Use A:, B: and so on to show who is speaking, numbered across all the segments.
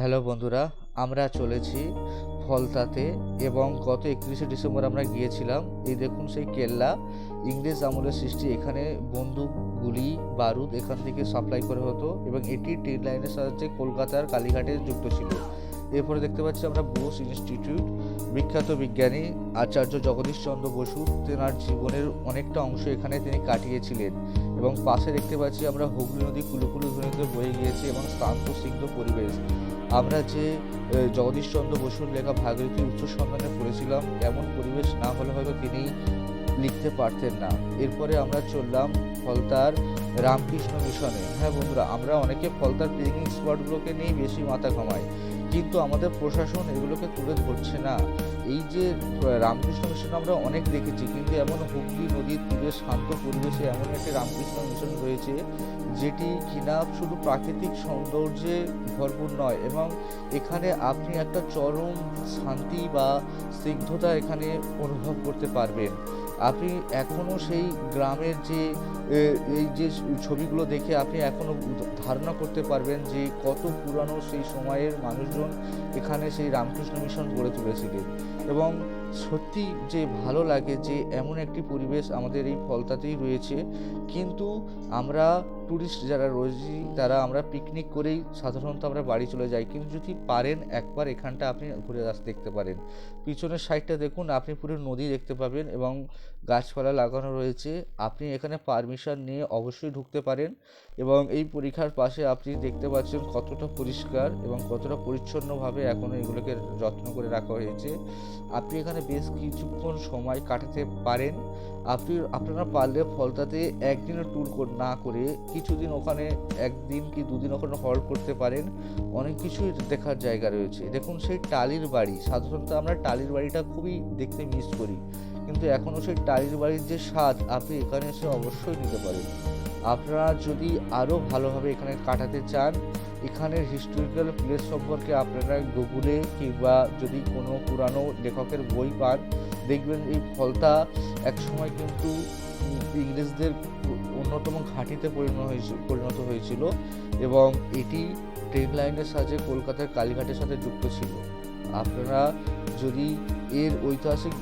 A: Hello বন্ধুরা, আমরা চলেছি ফলতাতে এবং গত একত্রিশে ডিসেম্বর আমরা গিয়েছিলাম। এই দেখুন সেই কেল্লা। ইংরেজ আমলের সৃষ্টি এখানে বন্দুক, গুলি, বারুদ এখান থেকে সাপ্লাই করে হতো এবং এটি ট্রেন লাইনের সাহায্যে কলকাতার কালীঘাটে যুক্ত ছিল। এরপরে দেখতে পাচ্ছি আমরা বোস ইনস্টিটিউট। বিখ্যাত বিজ্ঞানী আচার্য জগদীশ চন্দ্র বসু, তেনার জীবনের অনেকটা অংশ এখানে তিনি কাটিয়েছিলেন এবং পাশে দেখতে পাচ্ছি আমরা হুগলি নদী কুলুকুলু ধ্বনিতে বয়ে গিয়েছি এবং শান্ত সিদ্ধ পরিবেশ। আমরা যে জগদীশচন্দ্র বসুর লেখা ভাগীরথী উচ্চ সম্মানে পড়েছিলাম, এমন পরিবেশ না হলে হয়তো তিনি লিখতে পারতেন না। এরপরে আমরা চললাম ফলতার রামকৃষ্ণ মিশনে। হ্যাঁ বন্ধুরা, আমরা অনেকে ফলতার পিকনিক স্পটগুলোকে নিয়েই বেশি মাথা ঘামাই। কিন্তু আমাদের প্রশাসন এগুলোকে তুলে ধরছে না। এই যে রামকৃষ্ণ মিশন আমরা অনেক দেখেছি, কিন্তু এমন হুগলি নদীর তীরে শান্ত পরিবেশে এমন একটি রামকৃষ্ণ মিশন রয়েছে, যেটি কিনা শুধু প্রাকৃতিক সৌন্দর্যে ভরপুর নয়, এবং এখানে আপনি একটা চরম শান্তি বা স্নিগ্ধতা এখানে অনুভব করতে পারবেন। আপনি এখনও সেই গ্রামের যে এই যে ছবিগুলো দেখে আপনি এখনও ধারণা করতে পারবেন যে কত পুরানো সেই সময়ের মানুষজন এখানে সেই রামকৃষ্ণ মিশন গড়ে তুলেছিলেন। এবং সত্যি যে ভালো লাগে যে এমন একটি পরিবেশ আমাদের এই ফলতাতেই রয়েছে। কিন্তু আমরা ট্যুরিস্ট যারা রয়েছি তারা আমরা পিকনিক করেই সাধারণত আমরা বাড়ি চলে যাই। কিন্তু যদি পারেন একবার এখানটা আপনি ঘুরে আসতে দেখতে পারেন। পিছনের সাইডটা দেখুন আপনি পুরো নদী দেখতে পাবেন এবং গাছপালা লাগানো রয়েছে। আপনি এখানে পারমিশন নিয়ে অবশ্যই ঢুকতে পারেন এবং এই পরীক্ষার পাশে আপনি দেখতে পাচ্ছেন কতটা পরিষ্কার এবং কতটা পরিচ্ছন্নভাবে এখনও এগুলোকে যত্ন করে রাখা হয়েছে। আপনি এখানে বেশ কিছুক্ষণ সময় কাটাতে পারেন। আপনি আপনারা পারলে ফলতাতে একদিনের ট্যুর না করে কিছুদিন ওখানে, একদিন কি দুদিন ওখানে হল্ট করতে পারেন, অনেক কিছুই দেখার জায়গা রয়েছে। দেখুন সেই টালির বাড়ি, সাধারণত আমরা টালির বাড়িটা খুবই দেখতে মিস করি, কিন্তু এখনও সেই টালির বাড়ির যে স্বাদ, আপনি এখানে এসে অবশ্যই নিতে পারেন। আপনারা যদি আরও ভালোভাবে এখানে কাটাতে চান, এখানের হিস্টোরিক্যাল প্লেস সম্পর্কে আপনারা গুগলে কিংবা যদি কোনো পুরানো লেখকের বই পান, দেখবেন এই ফলতা একসময় কিন্তু ইংরেজদের অন্যতম ঘাঁটিতে পরিণত হয়েছিল পরিণত হয়েছিল এবং এটি ট্রেন লাইনের সাহায্যে কলকাতার কালীঘাটের সাথে যুক্ত ছিল। আপনারা যদি এর ঐতিহাসিক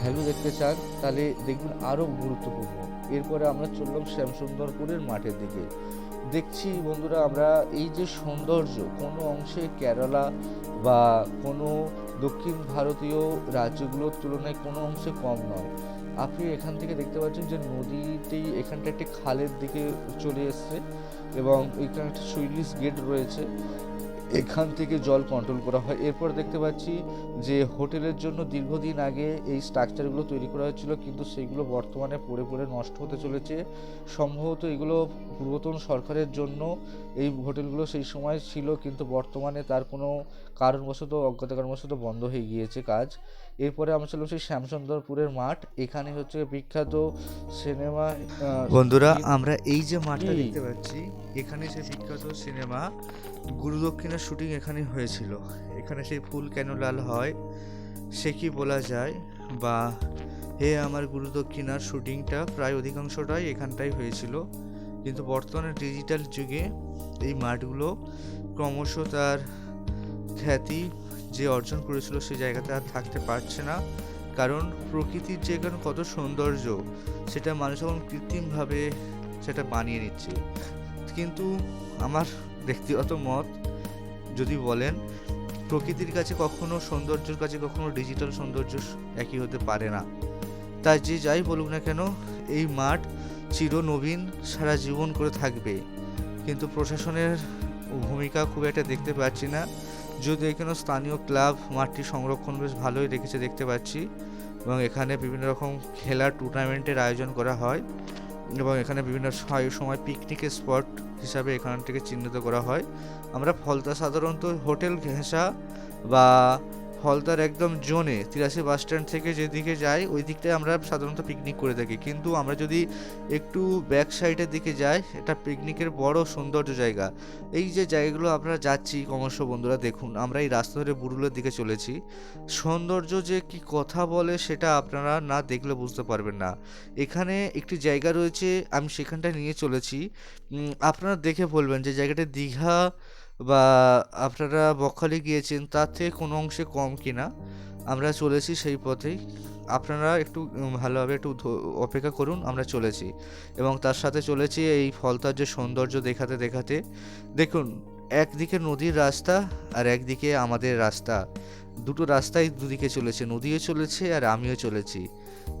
A: ভ্যালু দেখতে চান, তাহলে দেখবেন আরও গুরুত্বপূর্ণ। এরপরে আমরা চললাম শ্যামসুন্দরপুরের মাঠের দিকে। দেখছি বন্ধুরা, আমরা এই যে সৌন্দর্য, কোনো অংশে কেরালা বা কোনো দক্ষিণ ভারতীয় রাজ্যগুলোর তুলনায় কোনো অংশে কম নয়। আপনি এখান থেকে দেখতে পাচ্ছেন যে নদীতেই এখানটা একটি খালের দিকে চলে এসছে এবং এখানে একটা সুইলিশ গেট রয়েছে। এখান থেকে জল কন্ট্রোল করা হয়। এরপর দেখতে পাচ্ছি যে হোটেলের জন্য দীর্ঘদিন আগে এই স্ট্রাকচারগুলো তৈরি করা হয়েছিল, কিন্তু সেগুলো বর্তমানে পড়ে পড়ে নষ্ট হতে চলেছে। সম্ভবত এগুলো পূর্বতন সরকারের জন্য এই হোটেলগুলো সেই সময় ছিল, কিন্তু বর্তমানে তার কোনো কারণবশত অজ্ঞাত কারণবশত বন্ধ হয়ে গিয়েছে কাজ। এরপরে আমরা চললাম সেই শ্যামসুন্দরপুরের মাঠ। এখানে হচ্ছে বিখ্যাত সিনেমা বন্ধুরা আমরা এই যে মাঠটা দেখতে পাচ্ছি এখানে সেই বিখ্যাত সিনেমা গুরুদক্ষিণার শুটিং এখানে হয়েছিল। এখানে সেই ফুল কেন লাল হয় সে কি বলা যায়? বা হে আমার গুরুদক্ষিণার শুটিংটা প্রায় অধিকাংশটাই এখানটাই হয়েছিল। কিন্তু বর্তমানে ডিজিটাল যুগে এই মাঠগুলো ক্রমশ তার খ্যাতি যে অর্জন করেছিল সেই জায়গাতে আর থাকতে পারছে না। কারণ প্রকৃতির যে এখানে কত সৌন্দর্য, সেটা মানুষ এখন কৃত্রিমভাবে সেটা বানিয়ে নিচ্ছে। কিন্তু আমার ব্যক্তিগত মত, যদি বলেন, প্রকৃতির কাছে কখনো সৌন্দর্যের কাছে কখনো ডিজিটাল সৌন্দর্য একই হতে পারে না। তাই যে যাই বলুক না কেন, এই মাঠ চিরনবীন সারা জীবন করে থাকবে। কিন্তু প্রশাসনের ভূমিকা খুব একটা দেখতে পাচ্ছি না। যদিও এখানে স্থানীয় ক্লাব মাঠটি সংরক্ষণ বেশ ভালোই রেখেছে, দেখতে পাচ্ছি। এবং এখানে বিভিন্ন রকম খেলার টুর্নামেন্টের আয়োজন করা হয় এবং এখানে বিভিন্ন সময় সময় পিকনিকের স্পট হিসাবে এখান থেকে চিহ্নিত করা হয়। আমরা ফলতা সাধারণত হোটেল ঘেঁষা বা ফলতার একদম জোনে তিরাশি বাস স্ট্যান্ড থেকে যেদিকে যাই, ওই দিকটায় আমরা সাধারণত পিকনিক করে থাকি। কিন্তু আমরা যদি একটু ব্যাক সাইডের দিকে যাই, এটা পিকনিকের বড় সৌন্দর্য জায়গা। এই যে জায়গাগুলো আমরা যাচ্ছি ক্রমশ বন্ধুরা দেখুন, আমরা এই রাস্তা ধরে বুড়ুলের দিকে চলেছি। সৌন্দর্য যে কি কথা বলে সেটা আপনারা না দেখলে বুঝতে পারবেন না। এখানে একটি জায়গা রয়েছে, আমি সেখানটায় নিয়ে চলেছি। আপনারা দেখে বলবেন যে জায়গাটা দীঘা বা আপনারা বকখালি গিয়েছেন, তার থেকে কোনো অংশে কম কিনা, আমরা চলেছি সেই পথেই। আপনারা একটু ভালোভাবে একটু অপেক্ষা করুন, আমরা চলেছি। এবং তার সাথে চলেছি এই ফলতার যে সৌন্দর্য দেখাতে দেখাতে। দেখুন, একদিকে নদীর রাস্তা আর একদিকে আমাদের রাস্তা। দুটো রাস্তাই দুদিকে চলেছে, নদীও চলেছে আর আমিও চলেছি।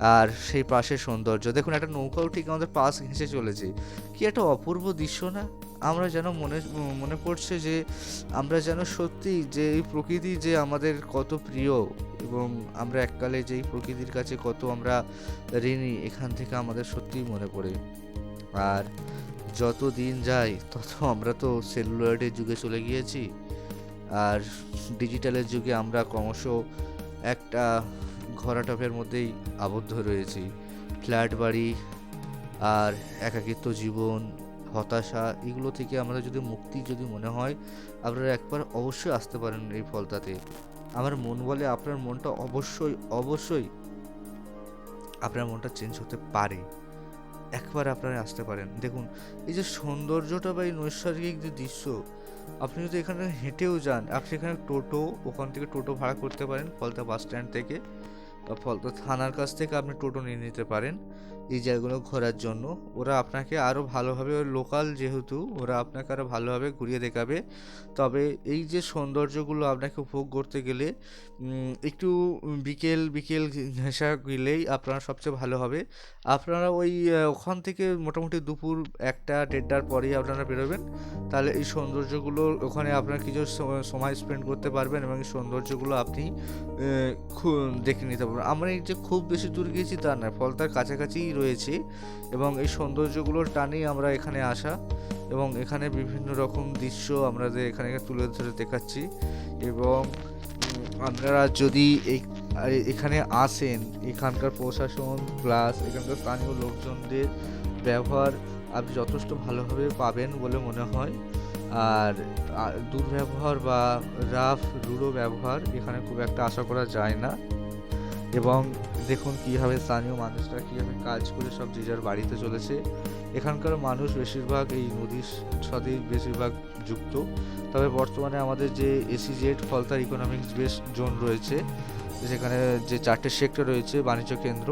A: আর সেই পাশের সৌন্দর্য। দেখুন, একটা নৌকাও ঠিক আমাদের পাশ ঘেঁষে চলেছে। কি একটা অপূর্ব দৃশ্য না? আমরা যেন মনে মনে পড়ছে যে আমরা যেন সত্যি যে এই প্রকৃতি যে আমাদের কত প্রিয় এবং আমরা এককালে যেই প্রকৃতির কাছে কত আমরা ঋণী, এখান থেকে আমাদের সত্যিই মনে পড়ে। আর যত দিন যায়, তত আমরা তো সেলুলয়েডের যুগে চলে গিয়েছি। আর ডিজিটালের যুগে আমরা ক্রমশ একটা ঘরাটপের মধ্যেই আবদ্ধ রয়েছি। ফ্ল্যাট বাড়ি আর একাকিত্ব জীবন, হতাশা, এগুলো থেকে আমরা যদি মুক্তি যদি মনে হয়, আপনারা একবার অবশ্যই আসতে পারেন এই ফলতাতে আমার মন বলে আপনার মনটা অবশ্যই অবশ্যই আপনার মনটা চেঞ্জ হতে পারে। একবার আপনারা আসতে পারেন। দেখুন, এই যে সৌন্দর্যটা বা এই নৈসর্গিক যে দৃশ্য, আপনি যদি এখানে হেঁটেও যান, আপনি এখানে টোটো, ওখান থেকে টোটো ভাড়া করতে পারেন ফলতা বাস স্ট্যান্ড থেকে। ফলতা থানার কাছ থেকে আপনি টোটো নিয়ে নিতে পারেন। এই জায়গাগুলো ঘোরার জন্য। ওরা আপনাকে আরও ভালোভাবে লোকাল যেহেতু, ওরা আপনাকে আরও ভালোভাবে ঘুরিয়ে দেখাবে। তবে এই যে সৌন্দর্যগুলো আপনাকে উপভোগ করতে গেলে একটু বিকেল বিকেল ঘেঁষা গেলেই আপনার সবচেয়ে ভালো হবে। আপনারা ওই ওখান থেকে মোটামুটি দুপুর একটা, দেড়টার পরেই আপনারা বেরোবেন। তাহলে এই সৌন্দর্যগুলো ওখানে আপনার কিছু সময় স্পেন্ড করতে পারবেন এবং এই সৌন্দর্যগুলো আপনি দেখে নিতে পারবেন। আমরা এই যে খুব বেশি দূর গিয়েছি তা নয় ফলতার কাছাকাছিই রয়েছি এবং এই সৌন্দর্যগুলোর টানেই আমরা এখানে আসা এবং এখানে বিভিন্ন রকম দৃশ্য আমাদের এখানে তুলে ধরে দেখাচ্ছি এবং আপনারা যদি এই এখানে আসেন, এখানকার প্রশাসন প্লাস এখানকার স্থানীয় লোকজনদের ব্যবহার আপনি যথেষ্ট ভালোভাবে পাবেন বলে মনে হয়। আর দুর্ব্যবহার বা রাফ, রুড়ো ব্যবহার এখানে খুব একটা আশা করা যায় না। এবং দেখুন কীভাবে স্থানীয় মানুষরা, কীভাবে কাজ করে সব যে যার বাড়িতে চলেছে। এখানকার মানুষ বেশিরভাগ এই নদীর সাথেই বেশিরভাগ যুক্ত। তবে বর্তমানে আমাদের যে এসিজেড ফলতার ইকোনমিক্স বেস জোন রয়েছে, যেখানে যে চারটে সেক্টর রয়েছে, বাণিজ্য কেন্দ্র,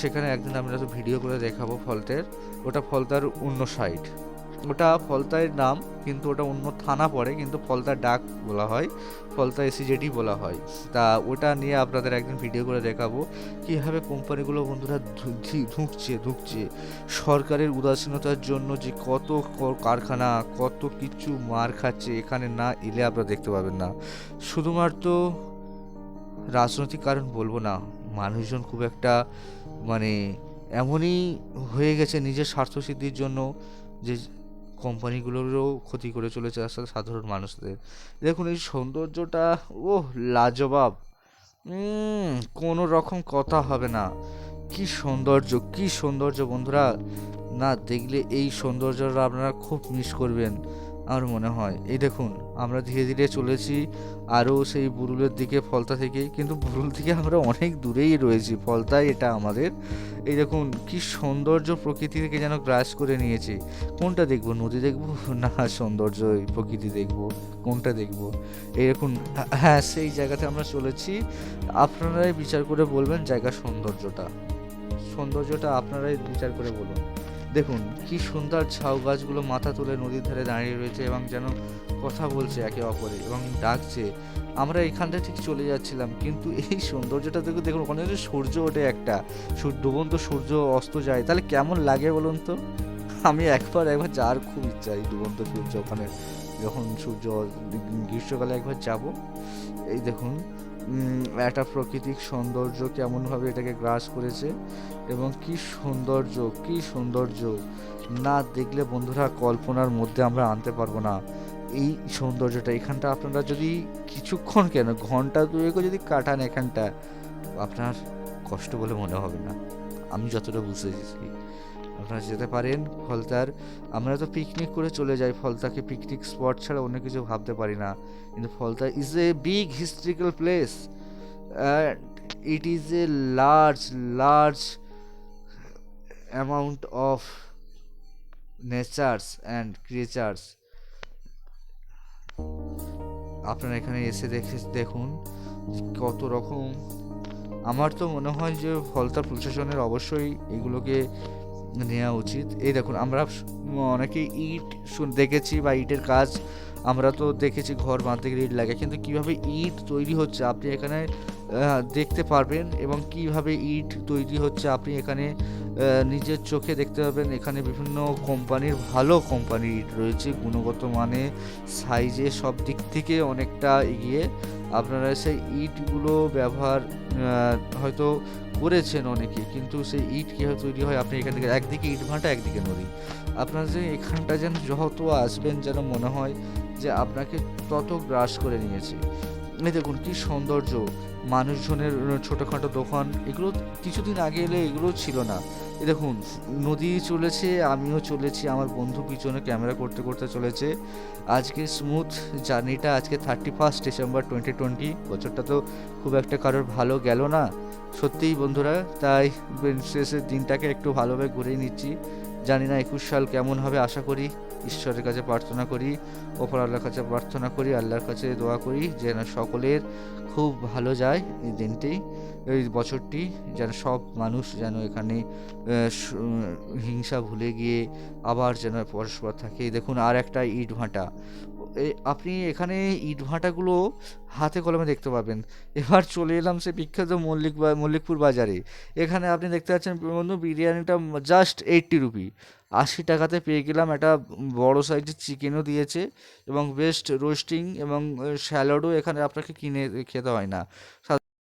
A: সেখানে একদিন আমরা তো ভিডিও করে দেখাবো ফলতের ওটা ফলতার অন্য সাইড ওটা ফলতার নাম, কিন্তু ওটা অন্য থানা পড়ে, কিন্তু ফলতা ডাক বলা হয় ফলতা এসিজেডি বলা হয়। তা ওটা নিয়ে আপনাদের একদিন ভিডিও করে দেখাবো, কীভাবে কোম্পানিগুলো বন্ধুরা ধুঁকছে ধুঁকছে। সরকারের উদাসীনতার জন্য যে কত কারখানা, কত কিছু মার খাচ্ছে, এখানে না এলে আপনারা দেখতে পাবেন না। শুধুমাত্র রাজনৈতিক কারণ বলব না, মানুষজন খুব একটা মানে এমনই হয়ে গেছে নিজের স্বার্থসিদ্ধির জন্য যে কোম্পানিগুলোরও ক্ষতি করে চলেছে আসলে সাধারণ মানুষদের। দেখুন এই সৌন্দর্যটা ও লাজবাব। কোনো রকম কথা হবে না। কি সৌন্দর্য কি সৌন্দর্য বন্ধুরা। না, দেখলে এই সৌন্দর্যটা আপনারা খুব মিস করবেন। আমার মনে হয়। এই দেখুন, আমরা ধীরে ধীরে চলেছি আরও সেই বুরুলের দিকে, ফলতা থেকে। কিন্তু বুরুল থেকে আমরা অনেক দূরেই রয়েছি ফলতাই এটা আমাদের। এই দেখুন, কি সৌন্দর্য প্রকৃতি থেকে যেন গ্রাস করে নিয়েছে। কোনটা দেখব, নদী দেখব না সৌন্দর্য প্রকৃতি দেখব? কোনটা দেখব? এই দেখুন হ্যাঁ সেই জায়গাতে আমরা চলেছি। আপনারাই বিচার করে বলবেন জায়গার সৌন্দর্যটা। সৌন্দর্যটা আপনারাই বিচার করে বলুন। দেখুন, কি সুন্দর ঝাউ গাছগুলো মাথা তুলে নদীর ধারে দাঁড়িয়ে রয়েছে এবং যেন কথা বলছে একে অপরে এবং ডাকছে। আমরা এখানটা ঠিক চলে যাচ্ছিলাম, কিন্তু এই সৌন্দর্যটা দেখে, দেখুন, ওখানে যদি সূর্য ওঠে একটা। ডুবন্ত সূর্য অস্ত যায়। তাহলে কেমন লাগে বলুন তো? আমি একবার একবার যাওয়ার খুব ইচ্ছা এই ডুবন্ত সূর্য ওখানে। যখন সূর্য গ্রীষ্মকালে একবার যাব, এই দেখুন একটা প্রাকৃতিক সৌন্দর্য কেমনভাবে এটাকে গ্রাস করেছে এবং কি সৌন্দর্য কি সৌন্দর্য? না দেখলে বন্ধুরা কল্পনার মধ্যে আমরা আনতে পারব না। এই সৌন্দর্যটা, এখানটা আপনারা যদি কিছুক্ষণ কেন, ঘণ্টা দুয়েকও যদি কাটান এখানটা, আপনার কষ্ট বলে মনে হবে না। আমি যতটা বুঝতে বুঝেছি আপনারা যেতে পারেন ফলতার। আমরা তো পিকনিক করে চলে যাই, ফলতাকে পিকনিক স্পট ছাড়া অন্য কিছু ভাবতে পারি না। কিন্তু Falta is a big historical place and it is a large large amount of natures and creatures আপনারা এখানে এসে দেখে, দেখুন কত রকম। আমার তো মনে হয় যে ফলতা প্রশাসনের অবশ্যই এগুলোকে নেওয়া উচিত। এই দেখুন, আমরা অনেকে ইট দেখেছি বা ইটের কাজ। আমরা তো দেখেছি ঘর বাঁধতে গেলে ইট লাগে। কিন্তু কীভাবে ইট তৈরি হচ্ছে আপনি এখানে দেখতে পারবেন এবং কীভাবে ইট তৈরি হচ্ছে আপনি এখানে নিজের চোখে দেখতে পাবেন। এখানে বিভিন্ন কোম্পানির, ভালো কোম্পানির ইট রয়েছে। গুণগত মানে সাইজে সব দিক থেকে অনেকটা এগিয়ে আপনারা সেই ইটগুলো ব্যবহার হয়তো করেছেন অনেকে, কিন্তু সেই ইট কীভাবে তৈরি হয়? আপনি এখান থেকে একদিকে ইট ভাঁটা, একদিকে নদী। আপনার যে এখানটা যেন যত আসবেন যেন মনে হয় যে আপনাকে তত গ্রাস করে নিয়েছে। এই দেখুন কি সৌন্দর্য। মানুষজনের ছোটোখাটো দোকান, এগুলো কিছুদিন আগে এলে এগুলো ছিল না। এই দেখুন, নদী চলেছে, আমিও চলেছি, আমার বন্ধু পিছনে ক্যামেরা করতে করতে চলেছে। আজকে স্মুথ জার্নিটা আজকে thirty first December twenty twenty বছরটা তো খুব একটা কারোর ভালো গেল না। সত্যিই বন্ধুরা, তাই শেষের দিনটাকে একটু ভালোভাবে ঘুরিয়ে নিচ্ছি। জানি না একুশ সাল কেমন হবে, আশা করি। ঈশ্বরের কাছে প্রার্থনা করি, ওপর আল্লাহর কাছে প্রার্থনা করি, আল্লাহর কাছে দোয়া করি, যেন সকলের খুব ভালো যায় এই দিনটি, এই বছরটি, যেন সব মানুষ যেন এখানে হিংসা ভুলে গিয়ে আবার যেন পরস্পর থাকে। দেখুন আর একটা ইট ভাঁটা। আপনি এখানে ইট ভাঁটাগুলো হাতে কলমে দেখতে পাবেন। এবার চলে এলাম সে বিখ্যাত মল্লিক বা, মল্লিকপুর বাজারে। এখানে আপনি দেখতে পাচ্ছেন বন্ধু, বিরিয়ানিটা জাস্ট এইট্টি রুপি। আশি টাকাতে পেয়ে গেলাম একটা বড় সাইজের চিকেনও দিয়েছে এবং বেস্ট রোস্টিং এবং স্যালাডও এখানে আপনাকে কিনে খেতে হয় না।